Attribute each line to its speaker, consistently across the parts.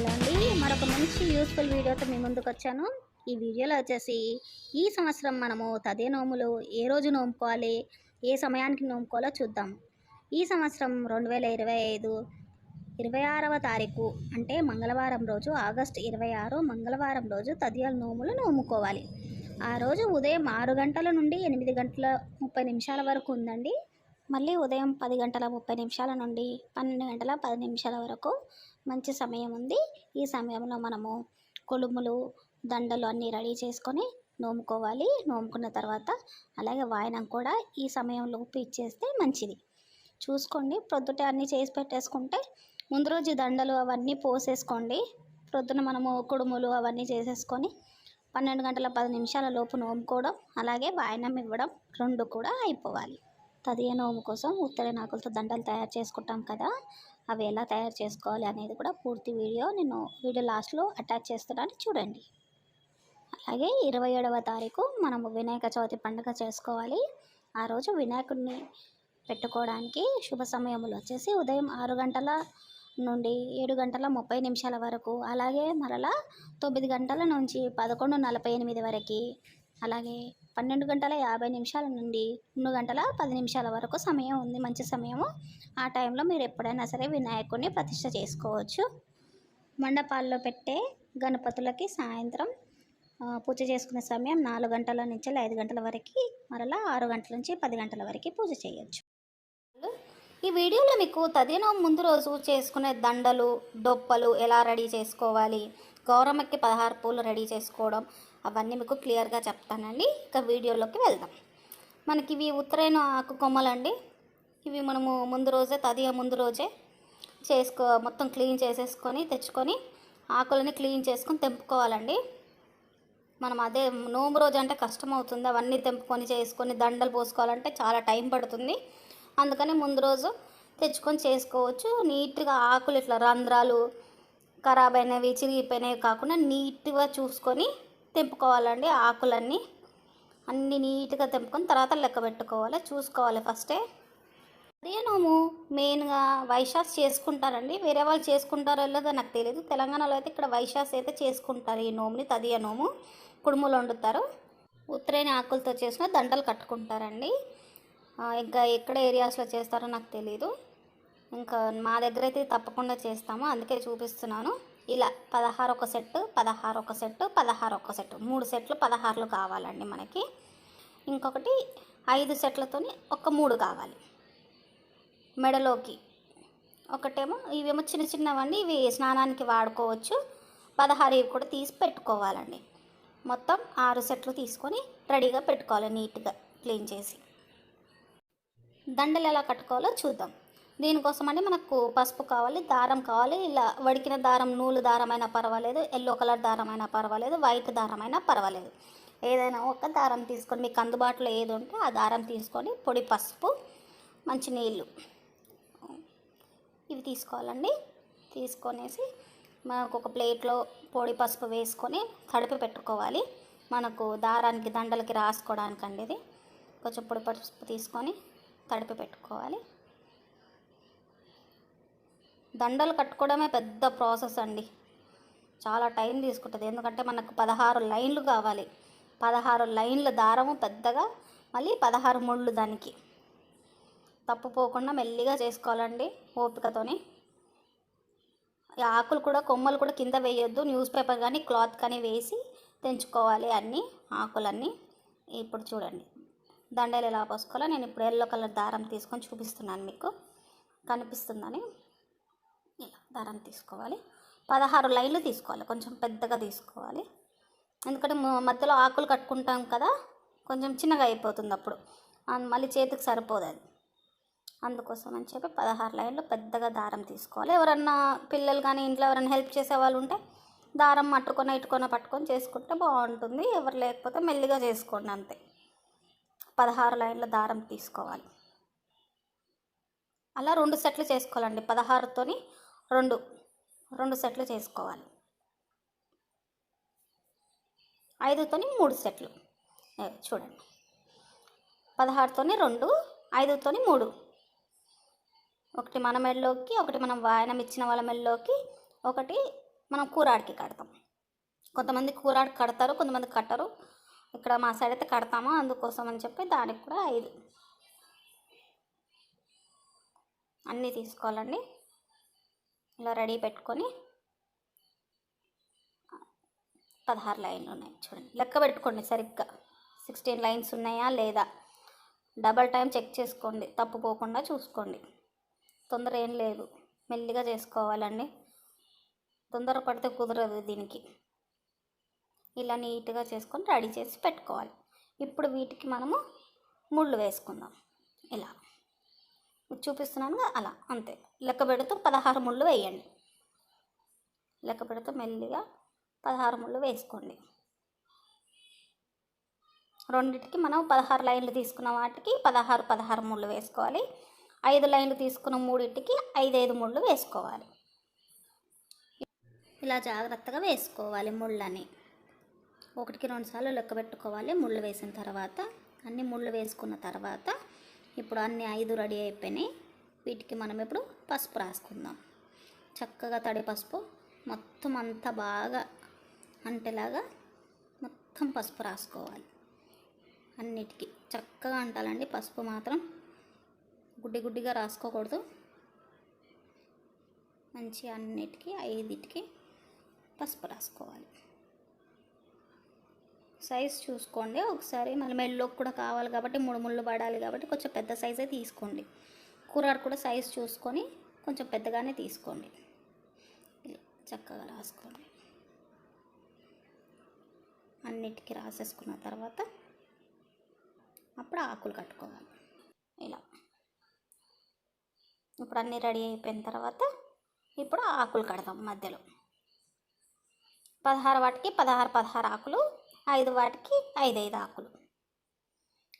Speaker 1: Hello అండి. మరొక మంచి యూస్ఫుల్ వీడియోతో మీ ముందుకు వచ్చాను. ఈ వీడియోలో వచ్చేసి ఈ సంవత్సరం మనము తదే నోములు ఏ రోజు నోముకోవాలి ఏ సమయానికి నోముకోవాలో చూద్దాం. ఈ సంవత్సరం రెండు వేల ఇరవై ఐదు ఇరవై ఆరవ తారీఖు అంటే మంగళవారం రోజు ఆగస్టు ఇరవై ఆరు మంగళవారం రోజు తదియాల నోములు నోముకోవాలి. ఆ రోజు ఉదయం ఆరు గంటల నుండి ఎనిమిది గంటల ముప్పై నిమిషాల వరకు ఉందండి. మళ్ళీ ఉదయం పది గంటల ముప్పై నిమిషాల నుండి పన్నెండు గంటల పది నిమిషాల వరకు మంచి సమయం ఉంది. ఈ సమయంలో మనము కొలుములు దండలు అన్నీ రెడీ చేసుకొని నోముకోవాలి. నోముకున్న తర్వాత అలాగే వాయనం కూడా ఈ సమయంలోపు ఇచ్చేస్తే మంచిది. చూసుకోండి. ప్రొద్దుటే అన్నీ చేసి పెట్టేసుకుంటే ముందు రోజు దండలు అవన్నీ పోసేసుకోండి. ప్రొద్దున మనము కుడుములు అవన్నీ చేసేసుకొని పన్నెండు గంటల పది నిమిషాల లోపు నోముకోవడం అలాగే వాయనం ఇవ్వడం రెండు కూడా అయిపోవాలి. తదియ నోము కోసం ఉత్తర నాకులతో దండలు తయారు చేసుకుంటాం కదా అవి ఎలా తయారు చేసుకోవాలి అనేది కూడా పూర్తి వీడియో నేను వీడియో లాస్ట్లో అటాచ్ చేస్తున్నాను చూడండి. అలాగే ఇరవై ఏడవ తారీఖు మనము వినాయక చవితి పండుగ చేసుకోవాలి. ఆ రోజు వినాయకుడిని పెట్టుకోవడానికి శుభ సమయములు వచ్చేసి ఉదయం ఆరు గంటల నుండి ఏడు గంటల ముప్పై నిమిషాల వరకు అలాగే మరలా తొమ్మిది గంటల నుంచి పదకొండు నలభై ఎనిమిది వరకు అలాగే పన్నెండు గంటల యాభై నిమిషాల నుండి రెండు గంటల పది నిమిషాల వరకు సమయం ఉంది. మంచి సమయము. ఆ టైంలో మీరు ఎప్పుడైనా సరే వినాయకుడిని ప్రతిష్ట చేసుకోవచ్చు. మండపాల్లో పెట్టే గణపతులకి సాయంత్రం పూజ చేసుకునే సమయం నాలుగు గంటల నుంచి ఐదు గంటల వరకు మరలా ఆరు గంటల నుంచి పది గంటల వరకు పూజ చేయొచ్చు. ఈ వీడియోలో మీకు తదినం ముందు రోజు చేసుకునే దండలు డొప్పలు ఎలా రెడీ చేసుకోవాలి గౌరమ్మకి పదహారు పూలు రెడీ చేసుకోవడం అవన్నీ మీకు క్లియర్గా చెప్తానండి. ఇక వీడియోలోకి వెళ్దాం. మనకి ఇవి ఉత్తరాయణ ఆకు కొమ్మలండి. ఇవి మనము ముందు రోజే తదియ ముందు రోజే చేసుకో మొత్తం క్లీన్ చేసేసుకొని తెచ్చుకొని ఆకులని క్లీన్ చేసుకొని తెంపుకోవాలండి. మనం అదే నోము రోజు అంటే కష్టం అవుతుంది అవన్నీ తెంపుకొని చేసుకొని దండలు పోసుకోవాలంటే చాలా టైం పడుతుంది. అందుకని ముందు రోజు తెచ్చుకొని చేసుకోవచ్చు. నీట్గా ఆకులు ఇట్లా రంధ్రాలు ఖరాబ్ అయినవి చిరిగిపోయినవి కాకుండా నీట్గా చూసుకొని తెంపుకోవాలండి ఆకులన్నీ. అన్ని నీట్గా తెంపుకొని తర్వాత లెక్క పెట్టుకోవాలి. చూసుకోవాలి ఫస్టే. అదే నోము మెయిన్గా వైశాస్ చేసుకుంటారండి. వేరే వాళ్ళు చేసుకుంటారో లేదో నాకు తెలియదు తెలంగాణలో అయితే ఇక్కడ వైశాస్ అయితే చేసుకుంటారు ఈ నోముని తదియ నోము. కుడుములు వండుతారు. ఉత్తరైన ఆకులతో చేసిన దండలు కట్టుకుంటారండి. ఇంకా ఎక్కడ ఏరియాస్లో చేస్తారో నాకు తెలియదు ఇంకా మా దగ్గర అయితే తప్పకుండా చేస్తాము. అందుకే చూపిస్తున్నాను. ఇలా పదహారు ఒక సెట్టు పదహారు ఒక సెట్టు పదహారు ఒక సెట్ మూడు సెట్లు పదహారులు కావాలండి మనకి. ఇంకొకటి ఐదు సెట్లతోని ఒక మూడు కావాలి. మెడలోకి ఒకటేమో ఇవేమో చిన్న చిన్నవండి ఇవి స్నానానికి వాడుకోవచ్చు. పదహారు ఇవి కూడా తీసి పెట్టుకోవాలండి. మొత్తం ఆరు సెట్లు తీసుకొని రెడీగా పెట్టుకోవాలి నీట్గా క్లీన్ చేసి. దండలు ఎలా కట్టుకోవాలో చూద్దాం. దీనికోసం అండి మనకు పసుపు కావాలి దారం కావాలి ఇలా వడికిన దారం నూలు దారం అయినా పర్వాలేదు ఎల్లో కలర్ దారం అయినా పర్వాలేదు వైట్ దారం అయినా పర్వాలేదు. ఏదైనా ఒక దారం తీసుకొని మీకు అందుబాటులో ఏది ఉంటే ఆ దారం తీసుకొని పొడి పసుపు మంచి నీళ్ళు ఇవి తీసుకోవాలండి. తీసుకొనేసి మనకు ఒక ప్లేట్లో పొడి పసుపు వేసుకొని తడిపి పెట్టుకోవాలి. మనకు దారానికి దండలకి రాసుకోవడానికి అండి ఇది. కొంచెం పొడి పసుపు తీసుకొని తడిపి పెట్టుకోవాలి. దండలు కట్టుకోవడమే పెద్ద ప్రాసెస్ అండి. చాలా టైం తీసుకుంటుంది. ఎందుకంటే మనకు పదహారు లైన్లు కావాలి. పదహారు లైన్ల దారము పెద్దగా మళ్ళీ పదహారు ముళ్ళు దానికి. తప్పుపోకుండా మెల్లిగా చేసుకోవాలండి ఓపికతోని. ఆకులు కూడా కొమ్మలు కూడా కింద వేయొద్దు. న్యూస్ పేపర్ కానీ క్లాత్ కానీ వేసి తెంచుకోవాలి అన్నీ ఆకులన్నీ. ఇప్పుడు చూడండి. దండలు ఎలా పోసుకోవాలో నేను ఇప్పుడు ఎల్లో కలర్ దారం తీసుకొని చూపిస్తున్నాను మీకు. కనిపిస్తుందని. దారాన్ని దారం తీసుకోవాలి. పదహారు లైన్లు తీసుకోవాలి. కొంచెం పెద్దగా తీసుకోవాలి. ఎందుకంటే మధ్యలో ఆకులు కట్టుకుంటాం కదా కొంచెం చిన్నగా అయిపోతుంది అప్పుడు. మళ్ళీ చేతికి సరిపోదు అది. అందుకోసం అని చెప్పి పదహారు లైన్లు పెద్దగా దారం తీసుకోవాలి. ఎవరన్నా పిల్లలు కానీ ఇంట్లో ఎవరైనా హెల్ప్ చేసే వాళ్ళు ఉంటే దారం అట్టుకొని ఇట్టుకొని పట్టుకొని చేసుకుంటే బాగుంటుంది. ఎవరు లేకపోతే మెల్లిగా చేసుకోండి అంతే. పదహారు లైన్ల దారం తీసుకోవాలి. అలా రెండు సెట్లు చేసుకోవాలండి. పదహారుతోని రెండు రెండు సెట్లు చేసుకోవాలి. ఐదుతోని మూడు సెట్లు. చూడండి. పదహారుతోని రెండు ఐదుతోని మూడు. ఒకటి మన మెడలోకి ఒకటి మనం వాయనం ఇచ్చిన వాళ్ళ మెడలోకి ఒకటి మనం కూరాడికి కడతాం. కొంతమంది కూరాడికి కడతారు కొంతమంది కట్టరు. ఇక్కడ మా సైడ్ అయితే కడతామో అందుకోసం అని చెప్పి దానికి కూడా ఐదు. అన్నీ తీసుకోవాలండి. ఇలా రెడీ పెట్టుకొని పదహారు లైన్లు ఉన్నాయి చూడండి. లెక్క పెట్టుకోండి సరిగ్గా. సిక్స్టీన్ లైన్స్ ఉన్నాయా లేదా? డబల్ టైం చెక్ చేసుకోండి. తప్పుపోకుండా చూసుకోండి. తొందర ఏం లేదు. మెల్లిగా చేసుకోవాలండి. తొందర పడితే కుదరదు దీనికి. ఇలా నీట్గా చేసుకొని రెడీ చేసి పెట్టుకోవాలి. ఇప్పుడు వీటికి మనము ముళ్ళు వేసుకుందాం. ఇలా. చూపిస్తున్నాను అలా అంతే. లెక్క పెడుతూ పదహారు ముళ్ళు వేయండి. లెక్క పెడుతూ మెల్లిగా పదహారు ముళ్ళు వేసుకోండి. రెండింటికి మనం పదహారు లైన్లు తీసుకున్న వాటికి పదహారు పదహారు ముళ్ళు వేసుకోవాలి. ఐదు లైన్లు తీసుకున్న మూడింటికి ఐదైదు ముళ్ళు వేసుకోవాలి. ఇలా జాగ్రత్తగా వేసుకోవాలి ముళ్ళని. ఒకటికి రెండుసార్లు లెక్క పెట్టుకోవాలి. ముళ్ళు వేసిన తర్వాత అన్ని ముళ్ళు వేసుకున్న తర్వాత ఇప్పుడు అన్ని ఐదు రెడీ అయిపోయినాయి. వీటికి మనం ఇప్పుడు పసుపు రాసుకుందాం. చక్కగా తడి పసుపు మొత్తం అంతా బాగా అంటేలాగా మొత్తం పసుపు రాసుకోవాలి. అన్నిటికీ చక్కగా అంటాలండి పసుపు మాత్రం. గుడ్డి గుడ్డిగా రాసుకోకూడదు. మంచి అన్నిటికీ ఐదిటికి పసుపు రాసుకోవాలి. సైజ్ చూసుకోండి. ఒకసారి మళ్ళీ మెల్లోకి కూడా కావాలి కాబట్టి మూడు ముళ్ళు పడాలి కాబట్టి కొంచెం పెద్ద సైజే తీసుకోండి. కూరాడు కూడా సైజ్ చూసుకొని కొంచెం పెద్దగానే తీసుకోండి. ఇలా చక్కగా రాసుకోండి. అన్నిటికీ రాసేసుకున్న తర్వాత అప్పుడు ఆకులు కట్టుకోవాలి. ఇలా. ఇప్పుడు అన్నీ రెడీ అయిపోయిన తర్వాత ఇప్పుడు ఆకులు కడదాం మధ్యలో. పదహారు వాటికి పదహారు పదహారు ఆకులు ఐదు వాటికి ఐదు ఐదు ఆకులు.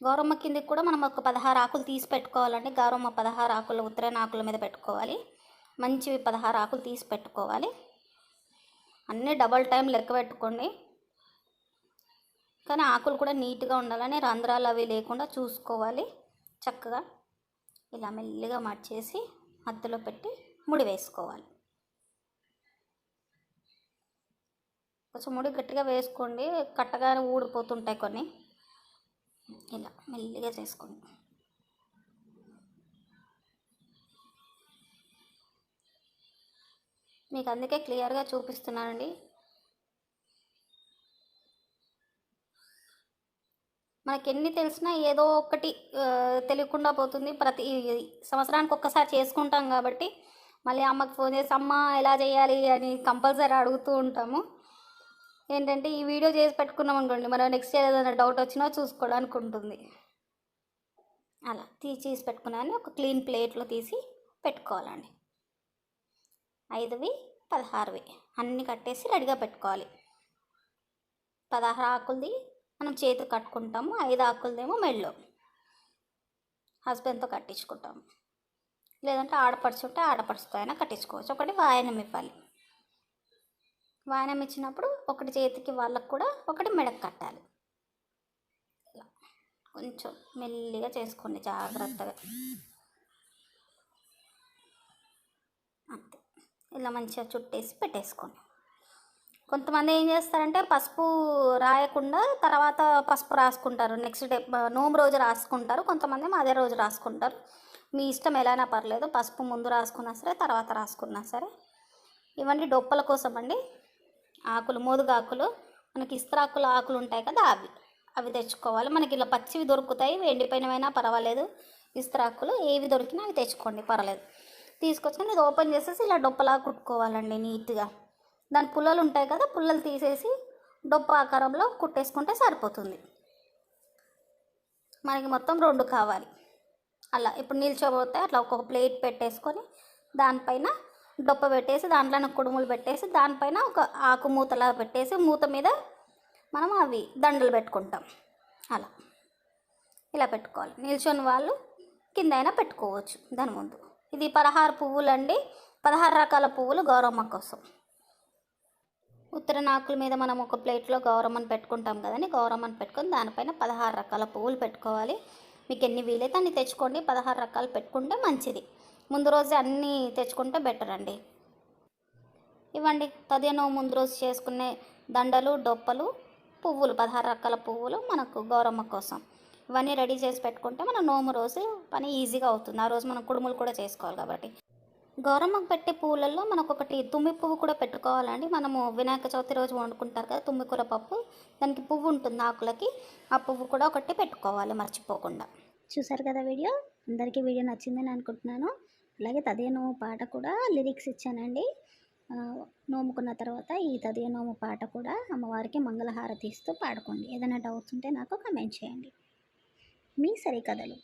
Speaker 1: గౌరమ్మ కిందకి కూడా మనం ఒక పదహారు ఆకులు తీసి పెట్టుకోవాలండి. గౌరమ్మ పదహారు ఆకులు ఉత్తరైన ఆకుల మీద పెట్టుకోవాలి. మంచివి పదహారు ఆకులు తీసి పెట్టుకోవాలి. అన్నీ డబల్ టైం లెక్క పెట్టుకోండి. కానీ ఆకులు కూడా నీట్గా ఉండాలని రంధ్రాలు అవి లేకుండా చూసుకోవాలి. చక్కగా ఇలా మెల్లిగా మడిచేసి మధ్యలో పెట్టి ముడి వేసుకోవాలి. కొంచెం ముడి గట్టిగా వేసుకోండి కట్టగానే ఊడిపోతుంటాయి కొన్ని. ఇలా మెల్లిగా చేసుకోండి. మీకు అందుకే క్లియర్గా చూపిస్తున్నానండి. మనకి ఎన్ని తెలిసినా ఏదో ఒకటి తెలియకుండా పోతుంది. ప్రతి సంవత్సరానికి ఒక్కసారి చేసుకుంటాం కాబట్టి మళ్ళీ అమ్మకి ఫోన్ చేసి అమ్మ ఎలా చేయాలి? అని కంపల్సరీ అడుగుతూ ఉంటాము. ఏంటంటే ఈ వీడియో చేసి పెట్టుకున్నాం అనుకోండి మనం నెక్స్ట్ ఏదైనా డౌట్ వచ్చినా చూసుకోవడానికి ఉంటుంది. అలా తీసి తీసి పెట్టుకున్నాను ఒక క్లీన్ ప్లేట్లో తీసి పెట్టుకోవాలండి. ఐదువి పదహారువి అన్నీ కట్టేసి రెడీగా పెట్టుకోవాలి. పదహారు ఆకులది మనం చేతి కట్టుకుంటాము ఐదు ఆకులదేమో మెళ్ళో. హస్బెండ్తో కట్టించుకుంటాము. లేదంటే ఆడపడుచుంటే ఆడపడుచుతో అయినా కట్టించుకోవచ్చు. ఒకటి వాయనం ఇవ్వాలి. వాయనం ఇచ్చినప్పుడు ఒకటి చేతికి వాళ్ళకు కూడా ఒకటి మెడకు కట్టాలి. ఇలా. కొంచెం మెల్లిగా చేసుకోండి జాగ్రత్తగా. అంతే. ఇలా మంచిగా చుట్టేసి పెట్టేసుకోండి. కొంతమంది ఏం చేస్తారంటే పసుపు రాయకుండా తర్వాత పసుపు రాసుకుంటారు. నెక్స్ట్ డే నోము రోజు రాసుకుంటారు. కొంతమంది అదే రోజు రాసుకుంటారు. మీ ఇష్టం ఎలానా పర్లేదు. పసుపు ముందు రాసుకున్నా సరే తర్వాత రాసుకున్నా సరే. ఇవన్నీ డొప్పల కోసం అండి ఆకులు మోదుగాకులు మనకి ఇస్త్రాకుల ఆకులు ఉంటాయి కదా అవి. అవి తెచ్చుకోవాలి. మనకి ఇలా పచ్చివి దొరుకుతాయి. ఎండిపోయినవైనా పర్వాలేదు. ఇస్త్రాకులు ఏవి దొరికినా అవి తెచ్చుకోండి. పర్వాలేదు. తీసుకొచ్చుకొని ఇది ఓపెన్ చేసేసి ఇలా డొప్పలా కుట్టుకోవాలండి నీట్గా. దాని పుల్లలు ఉంటాయి కదా పుల్లలు తీసేసి డొప్ప ఆకారంలో కుట్టేసుకుంటే సరిపోతుంది. మనకి మొత్తం రెండు కావాలి. అలా ఇప్పుడు నిల్చోబోతే అట్లా ఒక్కొక్క ప్లేట్ పెట్టేసుకొని దానిపైన డొప్ప పెట్టేసి దాంట్లోనే కుడుములు పెట్టేసి దానిపైన ఒక ఆకు మూతలా పెట్టేసి మూత మీద మనం అవి దండలు పెట్టుకుంటాం. అలా. ఇలా పెట్టుకోవాలి. నిల్చొని వాళ్ళు కింద అయినా పెట్టుకోవచ్చు దాని ముందు. ఇది పదహారు పువ్వులు అండి పదహారు రకాల పువ్వులు గౌరమ్మ కోసం. ఉత్తరనాకుల మీద మనం ఒక ప్లేట్లో గౌరమ్మని పెట్టుకుంటాం కదండి. గౌరమ్మని పెట్టుకొని దానిపైన పదహారు రకాల పువ్వులు పెట్టుకోవాలి. మీకు ఎన్ని వీలైతే అన్ని తెచ్చుకోండి. పదహారు రకాలు పెట్టుకుంటే మంచిది. ముందు రోజే అన్నీ తెచ్చుకుంటే బెటర్ అండి. ఇవ్వండి తదేనో ముందు రోజు చేసుకునే దండలు డొప్పలు పువ్వులు పదహారు రకాల పువ్వులు మనకు గౌరమ్మ కోసం. ఇవన్నీ రెడీ చేసి పెట్టుకుంటే మన నోము రోజు పని ఈజీగా అవుతుంది. ఆ రోజు మనం కుడుములు కూడా చేసుకోవాలి కాబట్టి. గౌరమ్మకు పెట్టే పువ్వులలో మనకు ఒకటి తుమ్మి పువ్వు కూడా పెట్టుకోవాలండి. మనము వినాయక చవితి రోజు వండుకుంటారు కదా తుమ్మికూర పప్పు. దానికి పువ్వు ఉంటుంది ఆకులకి. ఆ పువ్వు కూడా ఒకటి పెట్టుకోవాలి మర్చిపోకుండా. చూసారు కదా వీడియో? అందరికీ వీడియో నచ్చిందని అనుకుంటున్నాను. అలాగే తదే పాట కూడా లిరిక్స్ ఇచ్చానండి. నోముకున్న తర్వాత ఈ తదే నోము పాట కూడా అమ్మవారికి మంగళహారతి ఇస్తూ పాడుకోండి. ఏదైనా డౌట్స్ ఉంటే నాకు కమెంట్ చేయండి. మీ సరికథలు.